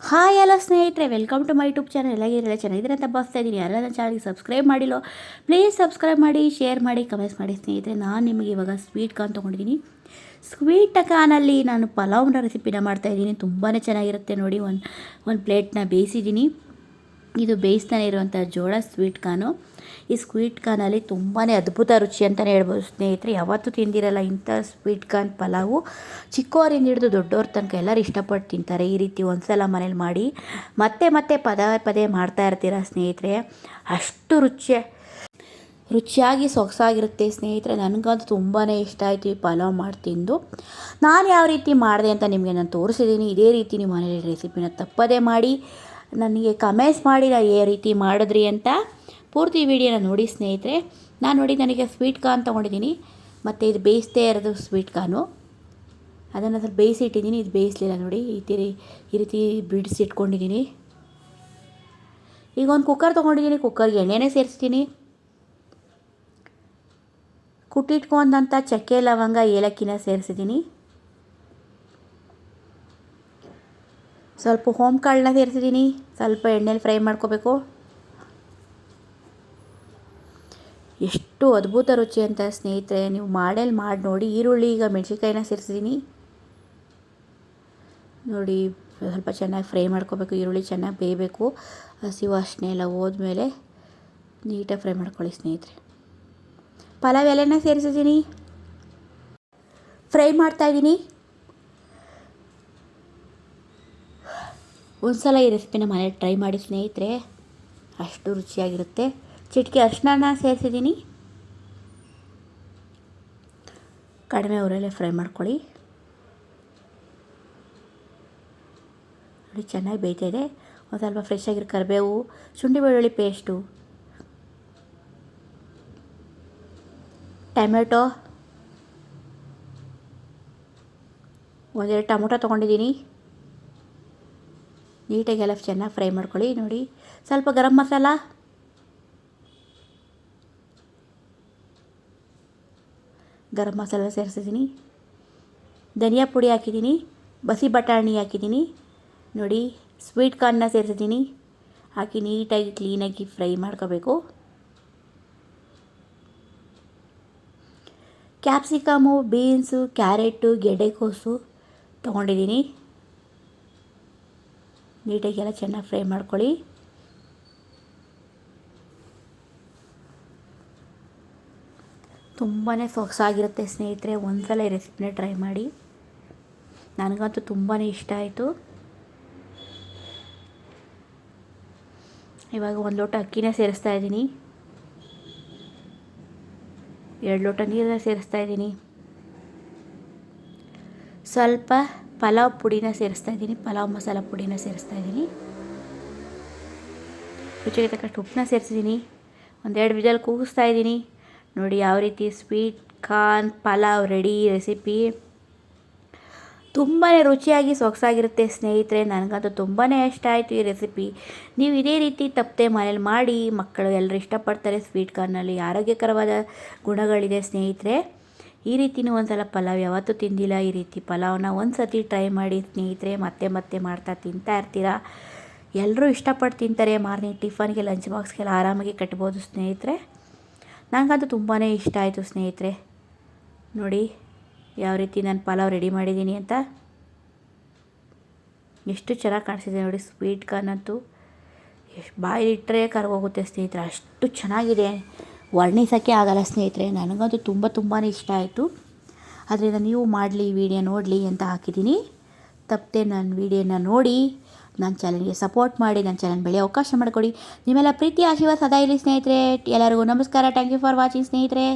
Hi ಎಲ್ಲ ಸ್ನೇಹಿತರೆ welcome to my YouTube channel ಎಲ್ಲಾಗಿರಲ್ಲ ಚೆನ್ನಾಗಿದ್ರೆ ಅಂತ ಭಾವಿಸ್ತಾ ಇದ್ದೀನಿ. ಯಾರೆಲ್ಲ ನನ್ನ ಚಾನಲ್ಗೆ ಸಬ್ಸ್ಕ್ರೈಬ್ ಮಾಡಿಲ್ಲೋ ಪ್ಲೀಸ್ ಸಬ್ಸ್ಕ್ರೈಬ್ ಮಾಡಿ ಶೇರ್ ಮಾಡಿ ಕಮೆಂಟ್ಸ್ ಮಾಡಿ ಸ್ನೇಹಿತರೆ. ನಾನು ನಿಮಗೆ ಇವಾಗ ಸ್ವೀಟ್ ಕಾನ್ ತೊಗೊಂಡಿದ್ದೀನಿ. ಸ್ವೀಟ್ ಕಾರ್ನಲ್ಲಿ ನಾನು ಪಲಾವ್ನ ರೆಸಿಪಿನ ಮಾಡ್ತಾಯಿದ್ದೀನಿ ತುಂಬಾ ಚೆನ್ನಾಗಿರುತ್ತೆ ನೋಡಿ. ಒಂದು ಒಂದು ಪ್ಲೇಟ್ನ ಬೇಯಿಸಿದ್ದೀನಿ. ಇದು ಬೇಯಿಸ್ತಾನೆ ಇರುವಂಥ ಜೋಳ ಸ್ವೀಟ್ ಕಾರ್ನು ಈ ಸ್ವೀಟ್ ಕಾರ್ನಲ್ಲಿ ತುಂಬಾ ಅದ್ಭುತ ರುಚಿ ಅಂತಲೇ ಹೇಳ್ಬೋದು. ಸ್ನೇಹಿತರೆ, ಯಾವತ್ತೂ ತಿಂದಿರಲ್ಲ ಇಂಥ ಸ್ವೀಟ್ ಕಾನ್ ಪಲಾವು. ಚಿಕ್ಕವರಿಂದ ಹಿಡಿದು ದೊಡ್ಡವ್ರ ತನಕ ಎಲ್ಲರೂ ಇಷ್ಟಪಟ್ಟು ತಿಂತಾರೆ. ಈ ರೀತಿ ಒಂದು ಸಲ ಮನೇಲಿ ಮಾಡಿ ಮತ್ತೆ ಮತ್ತೆ ಪದ ಪದೇ ಮಾಡ್ತಾ ಇರ್ತೀರ ಸ್ನೇಹಿತರೆ? ಅಷ್ಟು ರುಚಿ, ರುಚಿಯಾಗಿ ಸೊಗಸಾಗಿರುತ್ತೆ ಸ್ನೇಹಿತರೆ. ನನಗಂತೂ ತುಂಬಾ ಇಷ್ಟ ಆಯಿತು ಈ ಪಲಾವ್ ಮಾಡಿ ತಿಂದು. ನಾನು ಯಾವ ರೀತಿ ಮಾಡಿದೆ ಅಂತ ನಿಮಗೆ ನಾನು ತೋರಿಸಿದ್ದೀನಿ. ಇದೇ ರೀತಿ ನೀವು ಮನೇಲಿ ರೆಸಿಪಿನ ತಪ್ಪದೇ ಮಾಡಿ. ನನಗೆ ಕಮೆಂಟ್ಸ್ ಮಾಡಿ ಏ ಯಾವ ರೀತಿ ಮಾಡಿದ್ರಿ ಅಂತ ಪೂರ್ತಿ ವಿಡಿಯೋನ ನೋಡಿ ಸ್ನೇಹಿತರೆ, ನಾನು ನೋಡಿ ನನಗೆ ಸ್ವೀಟ್ ಕಾರ್ನ್ ತೊಗೊಂಡಿದ್ದೀನಿ. ಮತ್ತು ಇದು ಬೇಯಿಸ್ತೇ ಇರೋದು ಸ್ವೀಟ್ ಕಾರ್ನು ಅದನ್ನು ಸ್ವಲ್ಪ ಬೇಯಿಸಿಟ್ಟಿದ್ದೀನಿ, ಇದು ಬೇಯಿಸಲಿಲ್ಲ ನೋಡಿ. ಈ ರೀತಿ ಈ ರೀತಿ ಬಿಡಿಸಿಟ್ಕೊಂಡಿದ್ದೀನಿ ಈಗ ಒಂದು ಕುಕ್ಕರ್ ತೊಗೊಂಡಿದ್ದೀನಿ ಕುಕ್ಕರ್ಗೆ ಎಣ್ಣೆನೇ ಸೇರಿಸ್ತೀನಿ. ಕುಟ್ಟಿಟ್ಕೊಂಡಂಥ ಚಕ್ಕೆ, ಲವಂಗ, ಏಲಕ್ಕಿನ ಸೇರಿಸಿದ್ದೀನಿ. ಸ್ವಲ್ಪ ಹೋಮ್ ಕಾಳನ್ನ ಸೇರಿಸಿದ್ದೀನಿ ಸ್ವಲ್ಪ ಎಣ್ಣೆಲಿ ಫ್ರೈ ಮಾಡ್ಕೋಬೇಕು. ಎಷ್ಟು ಅದ್ಭುತ ರುಚಿ ಅಂತ ಸ್ನೇಹಿತರೆ, ನೀವು ಮಾಡೇಲಿ ಮಾಡಿ ನೋಡಿ. ಈರುಳ್ಳಿ ಈಗ ಮೆಣಸಿನ್ಕಾಯಿನ ಸೇರಿಸಿದ್ದೀನಿ ನೋಡಿ, ಸ್ವಲ್ಪ ಚೆನ್ನಾಗಿ ಫ್ರೈ ಮಾಡ್ಕೋಬೇಕು. ಈರುಳ್ಳಿ ಚೆನ್ನಾಗಿ ಬೇಯಬೇಕು. ಹಸಿ ವಾಸನೆ ಎಲ್ಲ ಹೋದ್ಮೇಲೆ ನೀಟಾಗಿ ಫ್ರೈ ಮಾಡ್ಕೊಳ್ಳಿ ಸ್ನೇಹಿತರೆ. ಪಲಾವ್ ಎಲೆನ ಸೇರಿಸಿದ್ದೀನಿ ಫ್ರೈ ಮಾಡ್ತಾಯಿದ್ದೀನಿ ಒಂದು ಸಲ ಈ ರೆಸಿಪಿನ ಮನೇಲಿ ಟ್ರೈ ಮಾಡಿ ಸ್ನೇಹಿತರೆ, ಅಷ್ಟು ರುಚಿಯಾಗಿರುತ್ತೆ. ಚಿಟಿಕೆ ಅರಿಶಿನ ಸೇರಿಸಿದ್ದೀನಿ. ಕಡಿಮೆ ಊರಲ್ಲೇ ಫ್ರೈ ಮಾಡ್ಕೊಳ್ಳಿ. ನೋಡಿ, ಚೆನ್ನಾಗಿ ಬೇಯ್ತಾಯಿದೆ. ಒಂದು ಸ್ವಲ್ಪ ಫ್ರೆಶ್ ಆಗಿರೋ ಕರಿಬೇವು, ಶುಂಠಿ ಬೆಳ್ಳುಳ್ಳಿ ಪೇಸ್ಟು ಟೊಮೆಟೊ, ಒಂದೆರಡು ಟೊಮೊಟೊ ತೊಗೊಂಡಿದ್ದೀನಿ. ನೀಟಾಗಿ ಎಲ್ಲ ಚೆನ್ನಾಗಿ ಫ್ರೈ ಮಾಡ್ಕೊಳ್ಳಿ. ನೋಡಿ, ಸ್ವಲ್ಪ ಗರಂ ಮಸಾಲ. ಗರಂ ಮಸಾಲ ಸೇರಿಸಿದ್ದೀನಿ. ಧನಿಯಾ ಪುಡಿ ಹಾಕಿದ್ದೀನಿ, ಬಸಿ ಬಟಾಣಿ ಹಾಕಿದ್ದೀನಿ. ನೋಡಿ, ಸ್ವೀಟ್ ಕಾರ್ನ್ನ ಸೇರಿಸಿದ್ದೀನಿ. ಹಾಕಿ ನೀಟಾಗಿ ಕ್ಲೀನಾಗಿ ಫ್ರೈ ಮಾಡ್ಕೋಬೇಕು. ಕ್ಯಾಪ್ಸಿಕಮು, ಬೀನ್ಸು, ಕ್ಯಾರೆಟು, ಗೆಡ್ಡೆಕೋಸು ತೊಗೊಂಡಿದ್ದೀನಿ. ನೀಟಾಗಿ ಎಲ್ಲ ಚೆನ್ನಾಗಿ ಫ್ರೈ ಮಾಡ್ಕೊಳ್ಳಿ. ತುಂಬಾ ಸೊಗಸಾಗಿರುತ್ತೆ ಸ್ನೇಹಿತರೆ, ಒಂದ್ಸಲ ಈ ರೆಸಿಪಿನ ಟ್ರೈ ಮಾಡಿ. ನನಗಂತೂ ತುಂಬಾ ಇಷ್ಟ ಆಯಿತು. ಇವಾಗ ಒಂದು ಲೋಟ ಅಕ್ಕಿನೇ ಸೇರಿಸ್ತಾ ಇದ್ದೀನಿ. ಎರಡು ಲೋಟ ನೀರನ್ನ ಸೇರಿಸ್ತಾ ಇದ್ದೀನಿ. ಸ್ವಲ್ಪ ಪಲಾವ್ ಪುಡಿನ ಸೇರಿಸ್ತಾ ಇದ್ದೀನಿ, ಪಲಾವ್ ಮಸಾಲ ಪುಡಿನ ಸೇರಿಸ್ತಾ ಇದ್ದೀನಿ. ರುಚಿಗೆ ತಕ್ಕಷ್ಟು ಉಪ್ಪನ್ನ ಸೇರಿಸಿದ್ದೀನಿ. ಒಂದೆರಡು ವಿಜಲ್ ಕೂಗಿಸ್ತಾ ಇದ್ದೀನಿ. ನೋಡಿ ಯಾವ ರೀತಿ sweet corn pulao ready recipe. ತುಂಬಾ ರುಚಿಯಾಗಿ ಸೊಗಸಾಗಿರುತ್ತೆ ಸ್ನೇಹಿತರೆ, ನನಗಂತೂ ತುಂಬಾ ಇಷ್ಟ ಆಯಿತು ಈ ರೆಸಿಪಿ. ನೀವು ಇದೇ ರೀತಿ ತಪ್ಪದೆ ಮನೇಲಿ ಮಾಡಿ, ಮಕ್ಕಳು ಎಲ್ಲರೂ ಇಷ್ಟಪಡ್ತಾರೆ ಸ್ವೀಟ್ ಕಾರ್ನಲ್ಲಿ ಆರೋಗ್ಯಕರವಾದ ಗುಣಗಳಿದೆ ಸ್ನೇಹಿತರೆ. ಈ ರೀತಿನೂ ಒಂದು ಸಲ ಪಲಾವ್ ಯಾವತ್ತೂ ತಿಂದಿಲ್ಲ, ಈ ರೀತಿ ಪಲಾವ್ನ ಒಂದು ಸತಿ ಟ್ರೈ ಮಾಡಿ ಸ್ನೇಹಿತರೆ, ಮತ್ತೆ ಮತ್ತೆ ಮಾಡ್ತಾ ತಿಂತಾ ಇರ್ತೀರಾ? ಎಲ್ಲರೂ ಇಷ್ಟಪಟ್ಟು ತಿಂತಾರೆ. ಮಾರ್ನಿಂಗ್ ಟಿಫನ್ಗೆ ಲಂಚ್ ಬಾಕ್ಸ್ಗೆಲ್ಲ ಆರಾಮಾಗಿ ಕಟ್ಬೋದು ಸ್ನೇಹಿತರೆ. ನನಗಂತೂ ತುಂಬಾ ಇಷ್ಟ ಆಯಿತು ಸ್ನೇಹಿತರೆ. ನೋಡಿ, ಯಾವ ರೀತಿ ನಾನು ಪಲಾವ್ ರೆಡಿ ಮಾಡಿದ್ದೀನಿ ಅಂತ. ಎಷ್ಟು ಚೆನ್ನಾಗಿ ಕಾಣಿಸಿದೆ ನೋಡಿ ಸ್ವೀಟ್ ಕಾರ್ನ್ ಅಂತೂ. ಎಷ್ಟು ಬಾಯಿಲಿಟ್ಟರೆ ಕರ್ಗೋಗುತ್ತೆ ಸ್ನೇಹಿತರೆ. ಅಷ್ಟು ಚೆನ್ನಾಗಿದೆ. ವರ್ಣಿಸೋಕ್ಕೆ ಆಗಲ್ಲ ಸ್ನೇಹಿತರೆ, ನನಗಂತೂ ತುಂಬ ತುಂಬಾ ಇಷ್ಟ ಆಯಿತು. ಅದರಿಂದ ನೀವು ಮಾಡಲಿ ವಿಡಿಯೋ ನೋಡಲಿ ಅಂತ ಹಾಕಿದ್ದೀನಿ. ತಪ್ಪದೆ ನನ್ನ ವಿಡಿಯೋನ ನೋಡಿ, ನನ್ನ ಚಾನಲ್ಗೆ ಸಪೋರ್ಟ್ ಮಾಡಿ, ನನ್ನ ಚಾನಲ್ ಬೆಳೆ ಅವಕಾಶ ಮಾಡಿಕೊಡಿ. ನಿಮ್ಮೆಲ್ಲ ಪ್ರೀತಿ, ಆಶೀರ್ವಾದ ಸದಾ ಇರಲಿ ಸ್ನೇಹಿತರೆ. ಎಲ್ಲರಿಗೂ ನಮಸ್ಕಾರ. ಥ್ಯಾಂಕ್ ಯು ಫಾರ್ ವಾಚಿಂಗ್ ಸ್ನೇಹಿತರೆ.